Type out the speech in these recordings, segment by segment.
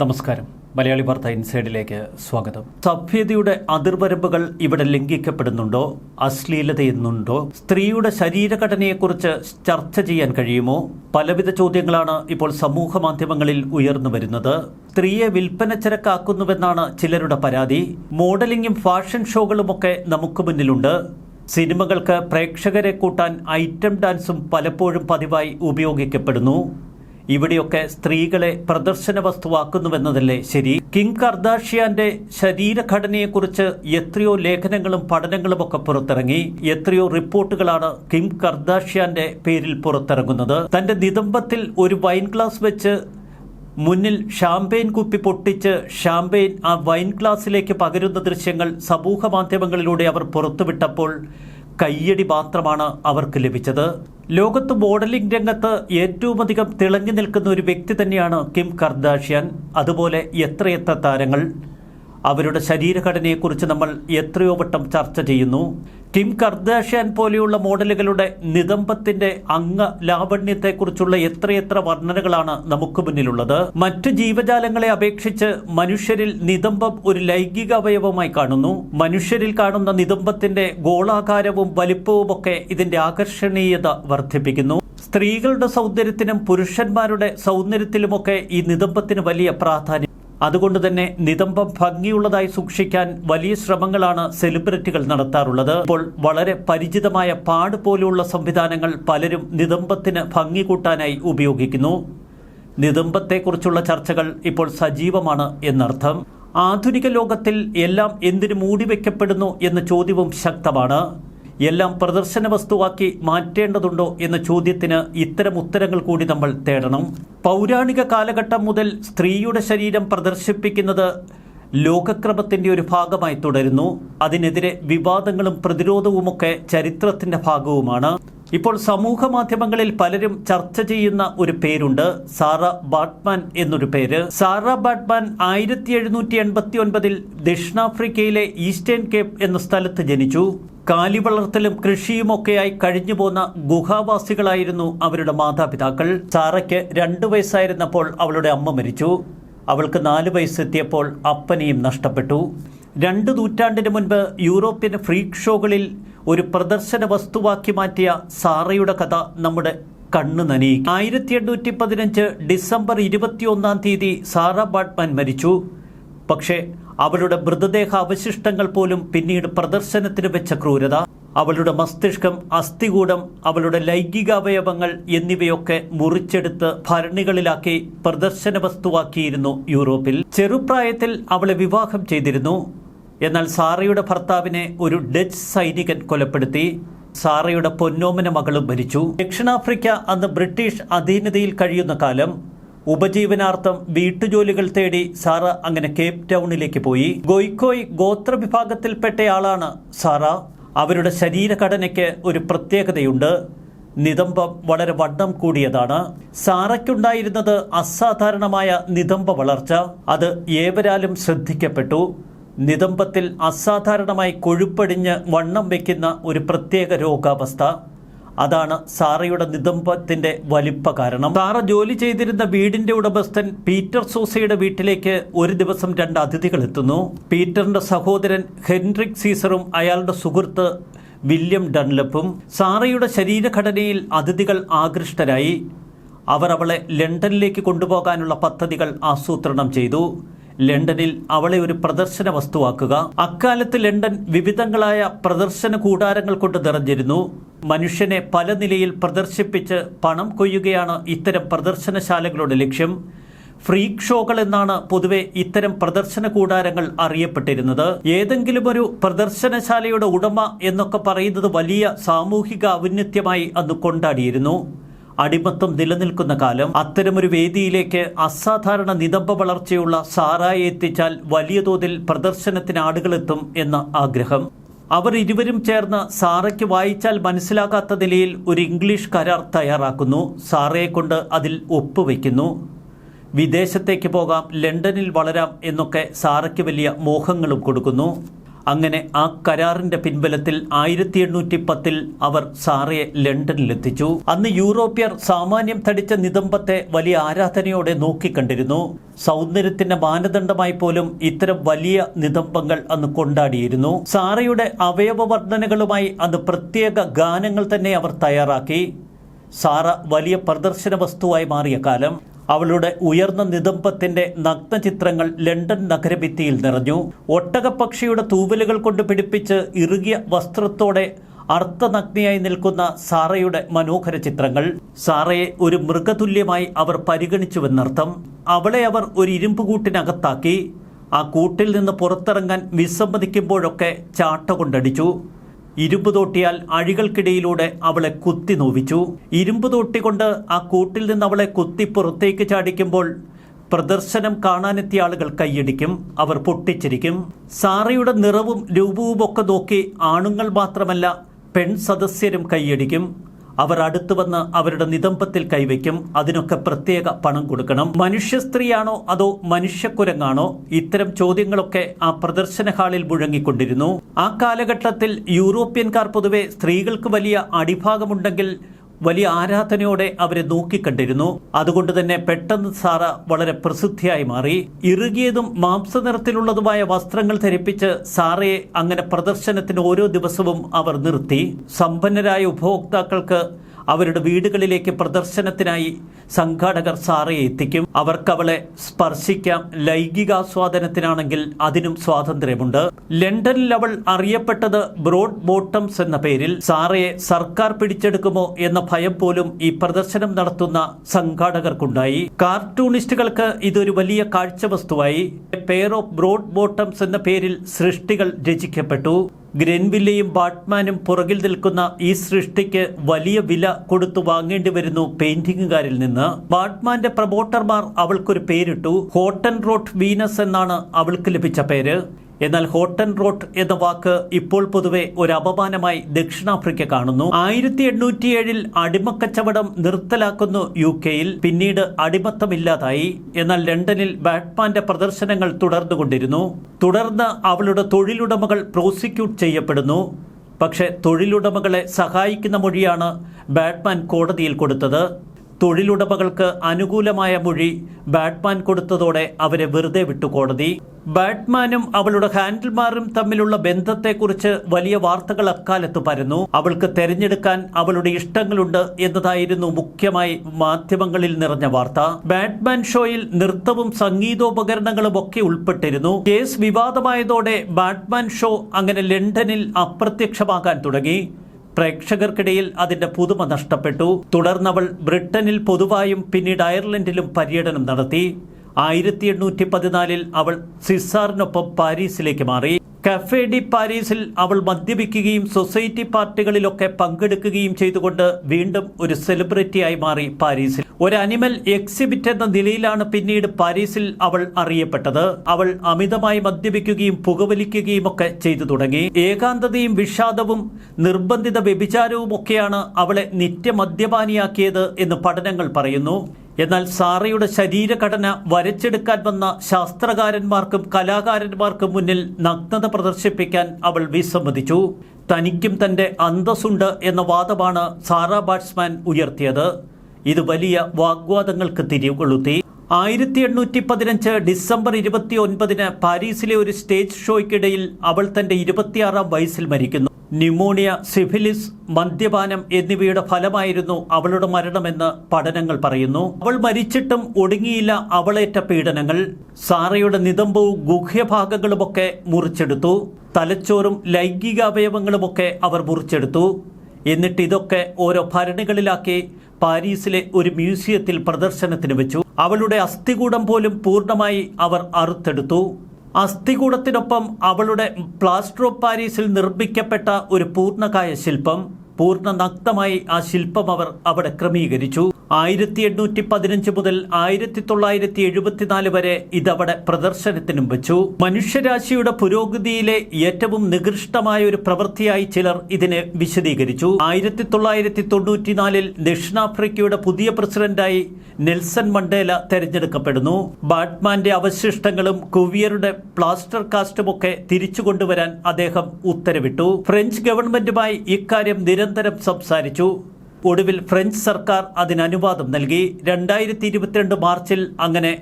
നമസ്കാരം. മലയാളി വാർത്ത ഇൻസൈഡിലേക്ക് സ്വാഗതം. സഭ്യതയുടെ അതിർവരമ്പുകൾ ഇവിടെ ലംഘിക്കപ്പെടുന്നുണ്ടോ? അശ്ലീലതയെന്നുണ്ടോ? സ്ത്രീയുടെ ശരീരഘടനയെക്കുറിച്ച് ചർച്ച ചെയ്യാൻ കഴിയുമോ? പലവിധ ചോദ്യങ്ങളാണ് ഇപ്പോൾ സമൂഹ മാധ്യമങ്ങളിൽ ഉയർന്നു വരുന്നത്. സ്ത്രീയെ വിൽപ്പന ചരക്കാക്കുന്നുവെന്നാണ് ചിലരുടെ പരാതി. മോഡലിംഗും ഫാഷൻ ഷോകളുമൊക്കെ നമുക്ക് മുന്നിലുണ്ട്. സിനിമകൾക്ക് പ്രേക്ഷകരെ കൂട്ടാൻ ഐറ്റം ഡാൻസും പലപ്പോഴും പതിവായി ഉപയോഗിക്കപ്പെടുന്നു. ഇവിടെയൊക്കെ സ്ത്രീകളെ പ്രദർശന വസ്തുവാക്കുന്നുവെന്നതല്ലേ ശരി? കിങ് കർദാഷിയാന്റെ ശരീരഘടനയെക്കുറിച്ച് എത്രയോ ലേഖനങ്ങളും പഠനങ്ങളും ഒക്കെ പുറത്തിറങ്ങി. എത്രയോ റിപ്പോർട്ടുകളാണ് കിങ് കർദാഷിയാന്റെ പേരിൽ പുറത്തിറങ്ങുന്നത്. തന്റെ നിതംബത്തിൽ ഒരു വൈൻ ഗ്ലാസ് വെച്ച് മുന്നിൽ ഷാമ്പെയിൻ കുപ്പി പൊട്ടിച്ച് ഷാമ്പെയിൻ ആ വൈൻ ഗ്ലാസ്സിലേക്ക് പകരുന്ന ദൃശ്യങ്ങൾ സമൂഹ മാധ്യമങ്ങളിലൂടെ അവർ പുറത്തുവിട്ടപ്പോൾ കയ്യടി മാത്രമാണ് അവർക്ക് ലഭിച്ചത്. ലോകത്ത് മോഡലിംഗ് രംഗത്ത് ഏറ്റവും അധികം തിളങ്ങി നിൽക്കുന്ന ഒരു വ്യക്തി തന്നെയാണ് കിം കർദാഷ്യാൻ. അതുപോലെ എത്രയെത്ര താരങ്ങൾ? അവരുടെ ശരീരഘടനയെക്കുറിച്ച് നമ്മൾ എത്രയോ വട്ടം ചർച്ച ചെയ്യുന്നു. കിം കർദാഷ്യാൻ പോലെയുള്ള മോഡലുകളുടെ നിതംബത്തിന്റെ അംഗ ലാവണ്യത്തെക്കുറിച്ചുള്ള എത്രയെത്ര വർണനകളാണ് നമുക്ക് മുന്നിലുള്ളത്. മറ്റു ജീവജാലങ്ങളെ അപേക്ഷിച്ച് മനുഷ്യരിൽ നിതംബം ഒരു ലൈംഗിക അവയവമായി കാണുന്നു. മനുഷ്യരിൽ കാണുന്ന നിതംബത്തിന്റെ ഗോളാകാരവും വലിപ്പവുമൊക്കെ ഇതിന്റെ ആകർഷണീയത വർദ്ധിപ്പിക്കുന്നു. സ്ത്രീകളുടെ സൗന്ദര്യത്തിനും പുരുഷന്മാരുടെ സൗന്ദര്യത്തിലുമൊക്കെ ഈ നിതംബത്തിന് വലിയ പ്രാധാന്യം അതുകൊണ്ട് തന്നെ നിതംബം ഭംഗിയുള്ളതായി സൂക്ഷിക്കാൻ വലിയ ശ്രമങ്ങളാണ് സെലിബ്രിറ്റികൾ നടത്താറുള്ളത്. ഇപ്പോൾ വളരെ പരിചിതമായ പാട് പോലെയുള്ള സംവിധാനങ്ങൾ പലരും നിതംബത്തിന് ഭംഗി കൂട്ടാനായി ഉപയോഗിക്കുന്നു. നിതംബത്തെക്കുറിച്ചുള്ള ചർച്ചകൾ ഇപ്പോൾ സജീവമാണ് എന്നർത്ഥം. ആധുനിക ലോകത്തിൽ എല്ലാം എന്തിനു മൂടിവെക്കപ്പെടുന്നു എന്ന ചോദ്യവും ശക്തമാണ്. എല്ലാം പ്രദർശന വസ്തുവാക്കി മാറ്റേണ്ടതുണ്ടോ എന്ന ചോദ്യത്തിന് ഇത്തരം ഉത്തരങ്ങൾ കൂടി നമ്മൾ തേടണം. പൗരാണിക കാലഘട്ടം മുതൽ സ്ത്രീയുടെ ശരീരം പ്രദർശിപ്പിക്കുന്നത് ലോകക്രമത്തിന്റെ ഒരു ഭാഗമായി തുടരുന്നു. അതിനെതിരെ വിവാദങ്ങളും പ്രതിരോധവുമൊക്കെ ചരിത്രത്തിന്റെ ഭാഗവുമാണ്. ഇപ്പോൾ സമൂഹ മാധ്യമങ്ങളിൽ പലരും ചർച്ച ചെയ്യുന്ന ഒരു പേരുണ്ട്. സാറ ബാഡ്മാൻ എന്നൊരു പേര്. സാറ ബാഡ്മാൻ ആയിരത്തി എഴുന്നൂറ്റി എൺപത്തി ഒൻപതിൽ ദക്ഷിണാഫ്രിക്കയിലെ ഈസ്റ്റേൺ കേപ്പ് എന്ന സ്ഥലത്ത് ജനിച്ചു. കാലി വളർത്തലും കൃഷിയുമൊക്കെയായി കഴിഞ്ഞുപോന്ന ഗുഹാവാസികളായിരുന്നു അവരുടെ മാതാപിതാക്കൾ. സാറയ്ക്ക് രണ്ടു വയസ്സായിരുന്നപ്പോൾ അവളുടെ അമ്മ മരിച്ചു. അവൾക്ക് നാല് വയസ്സെത്തിയപ്പോൾ അപ്പനെയും നഷ്ടപ്പെട്ടു. രണ്ട് നൂറ്റാണ്ടിന് മുൻപ് യൂറോപ്യൻ ഫ്രീക് ഷോകളിൽ ഒരു പ്രദർശന വസ്തുവാക്കി മാറ്റിയ സാറയുടെ കഥ നമ്മുടെ കണ്ണു നനയിക്കും ആയിരത്തി എണ്ണൂറ്റി പതിനഞ്ച് ഡിസംബർ ഇരുപത്തിയൊന്നാം തീയതി സാറ ബാഡ്മാൻ മരിച്ചു. പക്ഷേ അവളുടെ മൃതദേഹ അവശിഷ്ടങ്ങൾ പോലും പിന്നീട് പ്രദർശനത്തിന് വെച്ച ക്രൂരത അവളുടെ മസ്തിഷ്കം അസ്ഥികൂടം അവളുടെ ലൈംഗികാവയവങ്ങൾ എന്നിവയൊക്കെ മുറിച്ചെടുത്ത് ഭരണികളിലാക്കി പ്രദർശന വസ്തുവാക്കിയിരുന്നു യൂറോപ്പിൽ. ചെറുപ്രായത്തിൽ അവളെ വിവാഹം ചെയ്തിരുന്നു. എന്നാൽ സാറയുടെ ഭർത്താവിനെ ഒരു ഡച്ച് സൈനികൻ കൊലപ്പെടുത്തി. സാറയുടെ പൊന്നോമന മകളും മരിച്ചു. ദക്ഷിണാഫ്രിക്ക അന്ന് ബ്രിട്ടീഷ് അധീനതയിൽ കഴിയുന്ന കാലം ഉപജീവനാർത്ഥം വീട്ടുജോലികൾ തേടി സാറ അങ്ങനെ കേപ് ടൗണിലേക്ക് പോയി. ഗോയ്ക്കോയ് ഗോത്രവിഭാഗത്തിൽപ്പെട്ടയാളാണ് സാറ. അവരുടെ ശരീരഘടനയ്ക്ക് ഒരു പ്രത്യേകതയുണ്ട്. നിതംബം വളരെ വണ്ണം കൂടിയതാണ്. സാറയ്ക്കുണ്ടായിരുന്നത് അസാധാരണമായ നിതംബ വളർച്ച. അത് ഏവരാലും ശ്രദ്ധിക്കപ്പെട്ടു. നിതംബത്തിൽ അസാധാരണമായി കൊഴുപ്പടിഞ്ഞ് വണ്ണം വയ്ക്കുന്ന ഒരു പ്രത്യേക രോഗാവസ്ഥ. അതാണ് സാറയുടെ നിതംബത്തിന്റെ വലിപ്പ കാരണം. സാറ ജോലി ചെയ്തിരുന്ന വീടിന്റെ ഉടമസ്ഥൻ പീറ്റർ സൂസയുടെ വീട്ടിലേക്ക് ഒരു ദിവസം രണ്ട് അതിഥികൾ എത്തുന്നു. പീറ്ററിന്റെ സഹോദരൻ ഹെൻറിക് സീസറും അയാളുടെ സുഹൃത്ത് വില്യം ഡൺലപ്പും. സാറയുടെ ശരീരഘടനയിൽ അതിഥികൾ ആകൃഷ്ടരായി. അവർ അവളെ ലണ്ടനിലേക്ക് കൊണ്ടുപോകാനുള്ള പദ്ധതികൾ ആസൂത്രണം ചെയ്തു. ലണ്ടനിൽ അവളെ ഒരു പ്രദർശന വസ്തുവാക്കുക. അക്കാലത്ത് ലണ്ടൻ വിവിധങ്ങളായ പ്രദർശന കൂടാരങ്ങൾ കൊണ്ട് നിറഞ്ഞിരുന്നു. മനുഷ്യനെ പല നിലയിൽ പ്രദർശിപ്പിച്ച് പണം കൊയ്യുകയാണ് ഇത്തരം പ്രദർശനശാലകളുടെ ലക്ഷ്യം. ഫ്രീക് ഷോകൾ എന്നാണ് പൊതുവെ ഇത്തരം പ്രദർശന കൂടാരങ്ങൾ അറിയപ്പെട്ടിരുന്നത്. ഏതെങ്കിലും ഒരു പ്രദർശനശാലയുടെ ഉടമ എന്നൊക്കെ പറയുന്നത് വലിയ സാമൂഹിക ഔന്നത്യമായി അന്ന് കൊണ്ടാടിയിരുന്നു. അടിമത്തം നിലനിൽക്കുന്ന കാലം അത്തരമൊരു വേദിയിലേക്ക് അസാധാരണ നിതംബ വളർച്ചയുള്ള സാറായി എത്തിച്ചാൽ വലിയ തോതിൽ പ്രദർശനത്തിന് എന്ന ആഗ്രഹം. അവർ ഇരുവരും ചേർന്ന് സാറയ്ക്ക് വായിച്ചാൽ മനസ്സിലാകാത്ത നിലയിൽ ഒരു ഇംഗ്ലീഷ് കരാർ തയ്യാറാക്കുന്നു. സാറയെ കൊണ്ട് അതിൽ ഒപ്പുവെക്കുന്നു വിദേശത്തേക്ക് പോകാം ലണ്ടനിൽ വളരാം എന്നൊക്കെ സാറയ്ക്ക് വലിയ മോഹങ്ങളും കൊടുക്കുന്നു. അങ്ങനെ ആ കരാറിന്റെ പിൻബലത്തിൽ ആയിരത്തി എണ്ണൂറ്റി പത്തിൽ അവർ സാറയെ ലണ്ടനിലെത്തിച്ചു. അന്ന് യൂറോപ്യർ സാമാന്യം തടിച്ച നിതംബത്തെ വലിയ ആരാധനയോടെ നോക്കിക്കണ്ടിരുന്നു. സൗന്ദര്യത്തിന്റെ മാനദണ്ഡമായി പോലും ഇത്തരം വലിയ നിതംബങ്ങൾ അന്ന് കൊണ്ടാടിയിരുന്നു. സാറയുടെ അവയവവർദ്ധനകളുമായി അന്ന് പ്രത്യേക ഗാനങ്ങൾ തന്നെ അവർ തയ്യാറാക്കി. സാറ വലിയ പ്രദർശന വസ്തുവായി മാറിയ കാലം. അവളുടെ ഉയർന്ന നിതംബത്തിന്റെ നഗ്നചിത്രങ്ങൾ ലണ്ടൻ നഗരഭിത്തിയിൽ നിറഞ്ഞു. ഒട്ടകപ്പക്ഷിയുടെ തൂവലുകൾ കൊണ്ട് പിടിപ്പിച്ച് ഇറുകിയ വസ്ത്രത്തോടെ അർത്ഥനഗ്നിയായി നിൽക്കുന്ന സാറയുടെ മനോഹര ചിത്രങ്ങൾ. സാറയെ ഒരു മൃഗതുല്യമായി അവർ പരിഗണിച്ചുവെന്നർത്ഥം. അവളെ അവർ ഒരു ഇരുമ്പ് കൂട്ടിനകത്താക്കി ആ കൂട്ടിൽ നിന്ന് പുറത്തിറങ്ങാൻ വിസമ്മതിക്കുമ്പോഴൊക്കെ ചാട്ട കൊണ്ടടിച്ചു. ഇരുമ്പ് തോട്ടിയാൽ അഴികൾക്കിടയിലൂടെ അവളെ കുത്തി നോവിച്ചു. ഇരുമ്പ് തോട്ടി കൊണ്ട് ആ കൂട്ടിൽ നിന്ന് അവളെ കുത്തി പുറത്തേക്ക് ചാടിക്കുമ്പോൾ പ്രദർശനം കാണാനെത്തിയ ആളുകൾ കൈയടിക്കും അവർ പൊട്ടിച്ചിരിക്കും. സാറയുടെ നിറവും രൂപവും ഒക്കെ നോക്കി ആണുങ്ങൾ മാത്രമല്ല പെൺ സദസ്യരും കൈയടിക്കും. അവർ അടുത്തു വന്ന് അവരുടെ നിതംബത്തിൽ കൈവയ്ക്കും അതിനൊക്കെ പ്രത്യേക പണം കൊടുക്കണം. മനുഷ്യ സ്ത്രീയാണോ അതോ മനുഷ്യക്കുരങ്ങാണോ ഇത്തരം ചോദ്യങ്ങളൊക്കെ ആ പ്രദർശന ഹാളിൽ മുഴങ്ങിക്കൊണ്ടിരുന്നു. ആ കാലഘട്ടത്തിൽ യൂറോപ്യൻകാർ പൊതുവെ സ്ത്രീകൾക്ക് വലിയ അടിഭാഗമുണ്ടെങ്കിൽ വലിയ ആരാധനയോടെ അവരെ നോക്കിക്കണ്ടിരുന്നു. അതുകൊണ്ട് തന്നെ പെട്ടെന്ന് സാറ വളരെ പ്രസിദ്ധിയായി മാറി. ഇറുകിയതും മാംസനിറത്തിലുള്ളതുമായ വസ്ത്രങ്ങൾ ധരിപ്പിച്ച് സാറയെ അങ്ങനെ പ്രദർശനത്തിന് ഓരോ ദിവസവും അവർ നിർത്തി. സമ്പന്നരായ ഉപഭോക്താക്കൾക്ക് അവരുടെ വീടുകളിലേക്ക് പ്രദർശനത്തിനായി സംഘാടകർ സാറയെ എത്തിക്കും. അവർക്ക് അവളെ സ്പർശിക്കാം. ലൈംഗികാസ്വാദനത്തിനാണെങ്കിൽ അതിനും സ്വാതന്ത്ര്യമുണ്ട്. ലണ്ടനിൽ അവൾ അറിയപ്പെട്ടത് ബ്രോഡ് ബോട്ടംസ് എന്ന പേരിൽ. സാറയെ സർക്കാർ പിടിച്ചെടുക്കുമോ എന്ന ഭയം പോലും ഈ പ്രദർശനം നടത്തുന്ന സംഘാടകർക്കുണ്ടായി. കാർട്ടൂണിസ്റ്റുകൾക്ക് ഇതൊരു വലിയ കാഴ്ച വസ്തുവായി പെയർ ഓഫ് ബ്രോഡ് ബോട്ടംസ് എന്ന പേരിൽ സൃഷ്ടികൾ രചിക്കപ്പെട്ടു. ഗ്രെൻവില്ലയും ബാട്ട്മാനും പുറകിൽ നിൽക്കുന്ന ഈ സൃഷ്ടിക്ക് വലിയ വില കൊടുത്തു വാങ്ങേണ്ടി വരുന്നു പെയിന്റിങ്ങുകാരിൽ നിന്ന്. ബാട്ട്മാന്റെ പ്രമോട്ടർമാർ അവൾക്കൊരു പേരിട്ടു. ഹോട്ടൻ റോട്ട് വീനസ് എന്നാണ് അവൾക്ക് ലഭിച്ച പേര്. എന്നാൽ ഹോട്ടൻ റോട്ട് എന്ന വാക്ക് ഇപ്പോൾ പൊതുവെ ഒരു അപമാനമായി ദക്ഷിണാഫ്രിക്ക കാണുന്നു. ആയിരത്തി എണ്ണൂറ്റി ഏഴിൽ അടിമക്കച്ചവടം നിർത്തലാക്കുന്നു യു കെയിൽ. പിന്നീട് അടിമത്തമില്ലാതായി. എന്നാൽ ലണ്ടനിൽ ബാറ്റ്മാന്റെ പ്രദർശനങ്ങൾ തുടർന്നുകൊണ്ടിരുന്നു. തുടർന്ന് അവളുടെ തൊഴിലുടമകൾ പ്രോസിക്യൂട്ട് ചെയ്യപ്പെടുന്നു. പക്ഷേ തൊഴിലുടമകളെ സഹായിക്കുന്ന മൊഴിയാണ് ബാറ്റ്മാൻ കോടതിയിൽ കൊടുത്തത്. തൊഴിലുടമകൾക്ക് അനുകൂലമായ മൊഴി ബാറ്റ്മാൻ കൊടുത്തതോടെ അവരെ വെറുതെ വിട്ടു കോടതി. ബാറ്റ്മാനും അവളുടെ ഹാൻഡിൽമാറും തമ്മിലുള്ള ബന്ധത്തെക്കുറിച്ച് വലിയ വാർത്തകൾ അക്കാലത്ത് പരന്നു. അവൾക്ക് തെരഞ്ഞെടുക്കാൻ അവളുടെ ഇഷ്ടങ്ങളുണ്ട് എന്നതായിരുന്നു മുഖ്യമായി മാധ്യമങ്ങളിൽ നിറഞ്ഞ വാർത്ത. ബാറ്റ്മാൻ ഷോയിൽ നൃത്തവും സംഗീതോപകരണങ്ങളും ഒക്കെ ഉൾപ്പെട്ടിരുന്നു. കേസ് വിവാദമായതോടെ ബാറ്റ്മാൻ ഷോ അങ്ങനെ ലണ്ടനിൽ അപ്രത്യക്ഷമാകാൻ തുടങ്ങി. പ്രേക്ഷകർക്കിടയിൽ അതിന്റെ പുതുമ നഷ്ടപ്പെട്ടു. തുടർന്നവൾ ബ്രിട്ടനിൽ പൊതുവായും പിന്നീട് അയർലൻഡിലും പര്യടനം നടത്തി. ആയിരത്തി എണ്ണൂറ്റി പതിനാലിൽ അവൾ സിസാറിനൊപ്പം പാരീസിലേക്ക് മാറി. കഫേ ഡി പാരീസിൽ അവൾ മദ്യപിക്കുകയും സൊസൈറ്റി പാർട്ടികളിലൊക്കെ പങ്കെടുക്കുകയും ചെയ്തുകൊണ്ട് വീണ്ടും ഒരു സെലിബ്രിറ്റിയായി മാറി പാരീസിൽ. ഒരു അനിമൽ എക്സിബിറ്റ് എന്ന നിലയിലാണ് പിന്നീട് പാരീസിൽ അവൾ അറിയപ്പെട്ടത്. അവൾ അമിതമായി മദ്യപിക്കുകയും പുകവലിക്കുകയും ഒക്കെ ചെയ്തു തുടങ്ങി. ഏകാന്തതയും വിഷാദവും നിർബന്ധിത വ്യഭിചാരവും ഒക്കെയാണ് അവളെ നിത്യമദ്യപാനിയാക്കിയത് എന്ന് പഠനങ്ങൾ പറയുന്നു. എന്നാൽ സാറയുടെ ശരീരഘടന വരച്ചെടുക്കാൻ വന്ന ശാസ്ത്രകാരന്മാർക്കും കലാകാരന്മാർക്കും മുന്നിൽ നഗ്നത പ്രദർശിപ്പിക്കാൻ അവൾ വിസമ്മതിച്ചു. തനിക്കും തന്റെ അന്തസ്സുണ്ട് എന്ന വാദമാണ് സാറ ബാറ്റ്സ്മാൻ ഉയർത്തിയത്. ഇത് വലിയ വാഗ്വാദങ്ങൾക്ക് തിരികൊളുത്തി. ആയിരത്തി എണ്ണൂറ്റി പതിനഞ്ച് ഡിസംബർ ഇരുപത്തി ഒൻപതിന് പാരീസിലെ ഒരു സ്റ്റേജ് ഷോയ്ക്കിടയിൽ അവൾ തന്റെ ഇരുപത്തിയാറാം വയസ്സിൽ മരിക്കുന്നു. ന്യൂമോണിയ സിഫിലിസ് മദ്യപാനം എന്നിവയുടെ ഫലമായിരുന്നു അവളുടെ മരണമെന്ന് പഠനങ്ങൾ പറയുന്നു. അവൾ മരിച്ചിട്ടും ഒടുങ്ങിയില്ല അവളേറ്റ പീഡനങ്ങൾ. സാറയുടെ നിതമ്പവും ഗുഹ്യഭാഗങ്ങളുമൊക്കെ മുറിച്ചെടുത്തു. തലച്ചോറും ലൈംഗികാവയവങ്ങളുമൊക്കെ അവർ മുറിച്ചെടുത്തു. എന്നിട്ട് ഇതൊക്കെ ഓരോ ഭരണികളിലാക്കി പാരീസിലെ ഒരു മ്യൂസിയത്തിൽ പ്രദർശനത്തിന് വെച്ചു. അവളുടെ അസ്ഥികൂടം പോലും പൂർണമായി അവർ അറുത്തെടുത്തു. അസ്ഥികൂടത്തിനൊപ്പം അവളുടെ പ്ലാസ്റ്റർ ഓഫ് പാരീസിൽ നിർമ്മിക്കപ്പെട്ട ഒരു പൂർണകായ ശില്പം പൂർണ നഗ്നമായി ആ ശില്പം അവർ അവിടെ ക്രമീകരിച്ചു. ആയിരത്തി എണ്ണൂറ്റി പതിനഞ്ച് മുതൽ ആയിരത്തി തൊള്ളായിരത്തി എഴുപത്തിനാല് വരെ ഇതവിടെ പ്രദർശനത്തിനും വെച്ചു. മനുഷ്യരാശിയുടെ പുരോഗതിയിലെ ഏറ്റവും നികൃഷ്ടമായ ഒരു പ്രവൃത്തിയായി ചിലർ ഇതിനെ വിശദീകരിച്ചു. ആയിരത്തി തൊള്ളായിരത്തി തൊണ്ണൂറ്റിനാലിൽ ദക്ഷിണാഫ്രിക്കയുടെ പുതിയ പ്രസിഡന്റായി നെൽസൺ മണ്ടേല തെരഞ്ഞെടുക്കപ്പെടുന്നു. ബാറ്റ്മാന്റെ അവശിഷ്ടങ്ങളും കുവിയറുടെ പ്ലാസ്റ്റർ കാസ്റ്റുമൊക്കെ തിരിച്ചു കൊണ്ടുവരാൻ അദ്ദേഹം ഉത്തരവിട്ടു. ഫ്രഞ്ച് ഗവൺമെന്റുമായി ഇക്കാര്യം നിരന്തരം സംസാരിച്ചു. ഒടുവിൽ ഫ്രഞ്ച് സർക്കാർ അതിനനുവാദം നൽകി. രണ്ടായിരത്തി ഇരുപത്തിരണ്ട് മാർച്ചിൽ അങ്ങനെ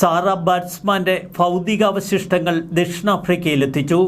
സാറ ബാറ്റ്സ്മാന്റെ ഭൗതികാവശിഷ്ടങ്ങൾ ദക്ഷിണാഫ്രിക്കയിലെത്തിച്ചു.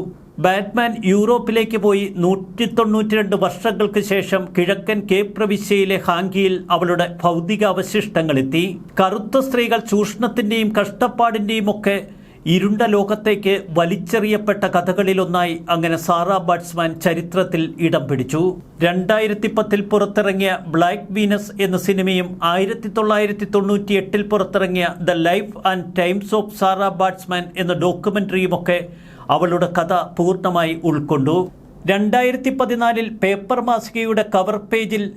ബാറ്റ്മാൻ യൂറോപ്പിലേക്ക് പോയി നൂറ്റി തൊണ്ണൂറ്റിരണ്ട് വർഷങ്ങൾക്ക് ശേഷം കിഴക്കൻ കേപ്പ് പ്രവിശ്യയിലെ ഹാങ്കിയിൽ അവളുടെ ഭൗതികാവശിഷ്ടങ്ങളെത്തി. കറുത്ത സ്ത്രീകൾ ചൂഷണത്തിന്റെയും കഷ്ടപ്പാടിന്റെയും ഒക്കെ ഇരുണ്ട ലോകത്തേക്ക് വലിച്ചെറിയപ്പെട്ട കഥകളിലൊന്നായി അങ്ങനെ സാറാ ബാറ്റ്സ്മാൻ ചരിത്രത്തിൽ ഇടം പിടിച്ചു. രണ്ടായിരത്തി പത്തിൽ പുറത്തിറങ്ങിയ ബ്ലാക്ക് വീനസ് എന്ന സിനിമയും ആയിരത്തി തൊള്ളായിരത്തി തൊണ്ണൂറ്റി എട്ടിൽ പുറത്തിറങ്ങിയ the life and times of Sarah Baartman എന്ന ഡോക്യുമെന്ററിയുമൊക്കെ അവളുടെ കഥ പൂർണമായി ഉൾക്കൊണ്ടു. രണ്ടായിരത്തി പതിനാലിൽ പേപ്പർ മാസികയുടെ കവർ പേജിൽ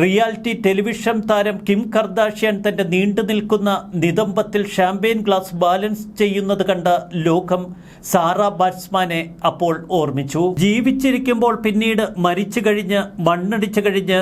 റിയാലിറ്റി ടെലിവിഷൻ താരം കിം കർദാഷ്യാൻ തന്റെ നീണ്ടു നിൽക്കുന്ന നിതംബത്തിൽ ഷാമ്പെയിൻ ഗ്ലാസ് ബാലൻസ് ചെയ്യുന്നത് കണ്ട ലോകം സാറ ബാറ്റ്സ്മാനെ അപ്പോൾ ഓർമ്മിച്ചു. ജീവിച്ചിരിക്കുമ്പോൾ പിന്നീട് മരിച്ചു കഴിഞ്ഞ് മണ്ണടിച്ചു കഴിഞ്ഞ്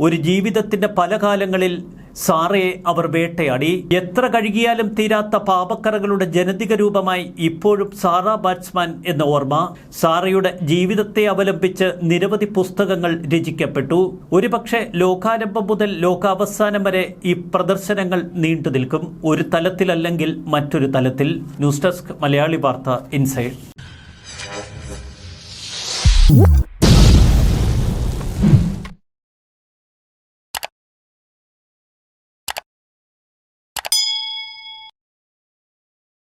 ഒരു ജീവിതത്തിന്റെ പല കാലങ്ങളിൽ സാറയെ അവർ വേട്ടയാടി. എത്ര കഴുകിയാലും തീരാത്ത പാപക്കറകളുടെ ജനതിക രൂപമായി ഇപ്പോഴും സാറ ബാറ്റ്സ്മാൻ എന്ന ഓർമ്മ. സാറയുടെ ജീവിതത്തെ അവലംബിച്ച് നിരവധി പുസ്തകങ്ങൾ രചിക്കപ്പെട്ടു. ഒരുപക്ഷെ ലോകാരംഭം മുതൽ ലോകാവസാനം വരെ ഈ പ്രദർശനങ്ങൾ നീണ്ടു നിൽക്കും. ഒരു തലത്തിലല്ലെങ്കിൽ മറ്റൊരു തലത്തിൽ. ന്യൂസ് ഡെസ്ക് മലയാളി വാർത്ത ഇൻസൈഡ്.